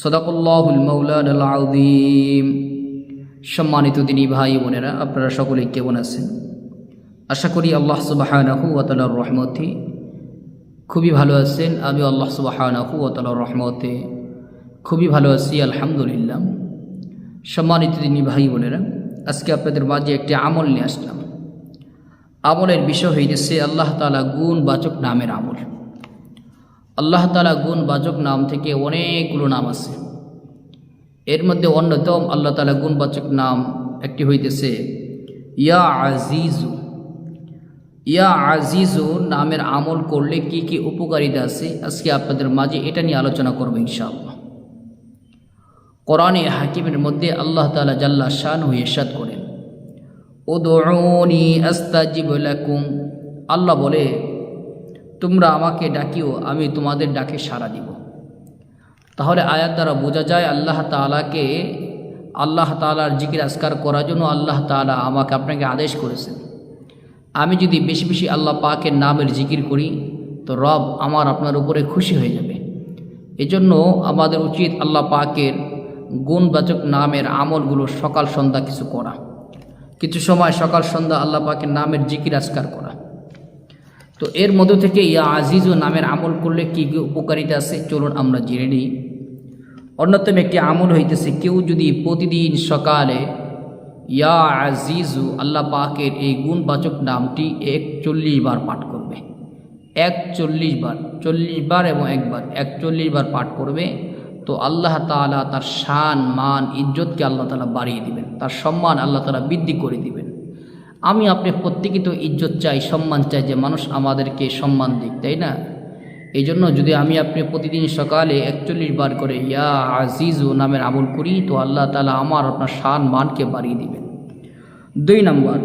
সদাকুল্লাহুল মৌলান আউদিম সম্মানিত দিনী ভাই বোনেরা, আপনারা সকলেই কেমন আছেন? আশা করি আল্লাহ সুবাহানাহু ওতালার রহমতে খুবই ভালো আছেন। আমি আল্লাহ সুবাহানাহু ওতালার রহমতে খুবই ভালো আছি, আলহামদুলিল্লাহ। সম্মানিত দিনী ভাই বোনেরা, আজকে আপনাদের মাঝে একটি আমল নিয়ে আসলাম। আমলের বিষয় হইতেছে আল্লাহ তালা গুণ বাচক নামের আমল। আল্লাহ তালা গুণ বাচক নাম থেকে অনেকগুলো নাম আছে। এর মধ্যে অন্যতম আল্লাহ তালা গুণ বাচক নাম একটি হইতেছে ইয়া আজিজু। ইয়া আজিজু নামের আমল করলে কি কি উপকারিতা আছে? আজকে আপনাদের মাঝে এটা নিয়ে আলোচনা করব ইনশাআল্লাহ। কোরআনে হাকিমের মধ্যে আল্লাহ তালা জাল্লা শান হয়ে সাদ করেন ও দৌড়ি আস্তাজিব আল্লাহ বলে তোমরা আমাকে ডাকিও, আমি তোমাদের ডাকে সাড়া দিব। তাহলে আয়াত দ্বারা বোঝা যায় আল্লাহ তালাকে আল্লাহ তালার জিকির আসকার করার জন্য আল্লাহ তালা আমাকে আপনাকে আদেশ করেছেন। আমি যদি বেশি বেশি আল্লাহ পাকের নামের জিকির করি, তো রব আমার আপনার উপরে খুশি হয়ে যাবে। এজন্য আমাদের উচিত আল্লাহ পাকের গুণবাচক নামের আমলগুলো সকাল সন্ধ্যা কিছু করা। কিছু সময় সকাল সন্ধ্যা আল্লাহ পাকের নামের জিকির আসকার করা। তো এর মধ্য থেকে ইয়া আজিজ ও নামের আমল করলে কী কী উপকারিতা আছে? চলুন আমরা জেনে নিই। অন্যতম একটি আমল হইতেছে, কেউ যদি প্রতিদিন সকালে ইয়া আজিজু আল্লাহ পাকের এই গুণবাচক নামটি একচল্লিশ বার পাঠ করবে। একচল্লিশ বার, চল্লিশ বার এবং একবার, একচল্লিশ বার পাঠ করবে। তো আল্লাহ তালা তার শান, মান, ইজ্জতকে আল্লাহ তালা বাড়িয়ে দিবেন। তার সম্মান আল্লাহ তালা বৃদ্ধি করে দিবেন। আমি আপনি প্রত্যেকে তো ইজ্জত চাই, সম্মান চাই যে মানুষ আমাদেরকে সম্মান দিক, তাই না? এই জন্য যদি আমি আপনি প্রতিদিন সকালে একচল্লিশ বার করে ইয়া আজিজু নামের আমল করি, তো আল্লাহ তালা আমার আপনার শান, মানকে বাড়িয়ে দিবেন। দুই নম্বর,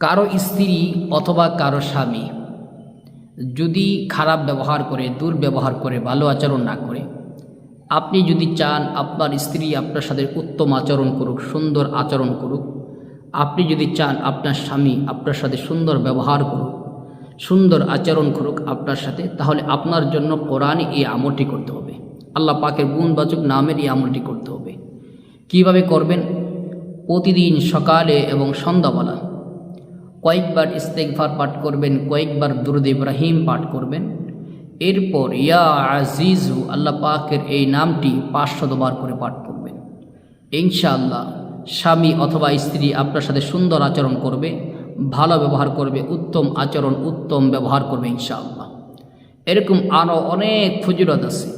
কারও স্ত্রী অথবা কারও স্বামী যদি খারাপ ব্যবহার করে, দুর্ব্যবহার করে, ভালো আচরণ না করে, আপনি যদি চান আপনার স্ত্রী আপনার সাথে উত্তম আচরণ করুক, সুন্দর আচরণ করুক আপনি যদি চান আপনার স্বামী আপনার সাথে সুন্দর ব্যবহার করুক, সুন্দর আচরণ করুক আপনার সাথে, তাহলে আপনার জন্য কোরআন এই আমলটি করতে হবে। আল্লাহ পাকের গুণবাচক নামের এই আমলটি করতে হবে। কীভাবে করবেন? প্রতিদিন সকালে এবং সন্ধ্যাবেলা। কয়েকবার ইস্তেকভার পাঠ করবেন, কয়েকবার দুরুদ ইব্রাহিম পাঠ করবেন। এরপর ইয়া আজিজু, আল্লাহ পাকের এই নামটি পাঁচশতবার করে পাঠ করবেন। ইনশাআল্লাহ স্বামী অথবা স্ত্রী আপনার সাথে সুন্দর আচরণ করবে, ভালো ব্যবহার করবে, উত্তম আচরণ, উত্তম ব্যবহার করবে ইনশাআল্লাহ। এরকম আরও অনেক ফজিলত আছে।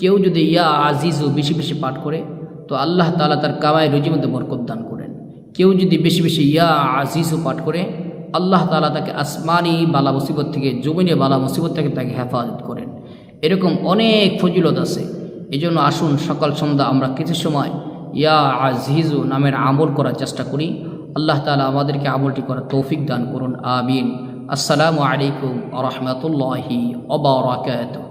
কেউ যদি ইয়া আজিজু বেশি বেশি পাঠ করে, তো আল্লাহ তালা তার কামায় রুজির মধ্যে বরকত দান করেন। কেউ যদি বেশি বেশি ইয়া আজিজু পাঠ করে, আল্লাহ তালা তাকে আসমানি বালা মুসিবত থেকে, জমিনে বালা মুসিবত থেকে তাকে হেফাজত করেন। এরকম অনেক ফজিলত আছে। এই জন্য আসুন সকাল সন্ধ্যা আমরা কিছু সময় ইয়া আজিজু নামের আমল করার চেষ্টা করি। আল্লাহ তালা আমাদেরকে আমলটি করার তৌফিক দান করুন, আমিন। আসসালামু আলাইকুম আ রহমতুল্লাহি ওবরাকাতুহ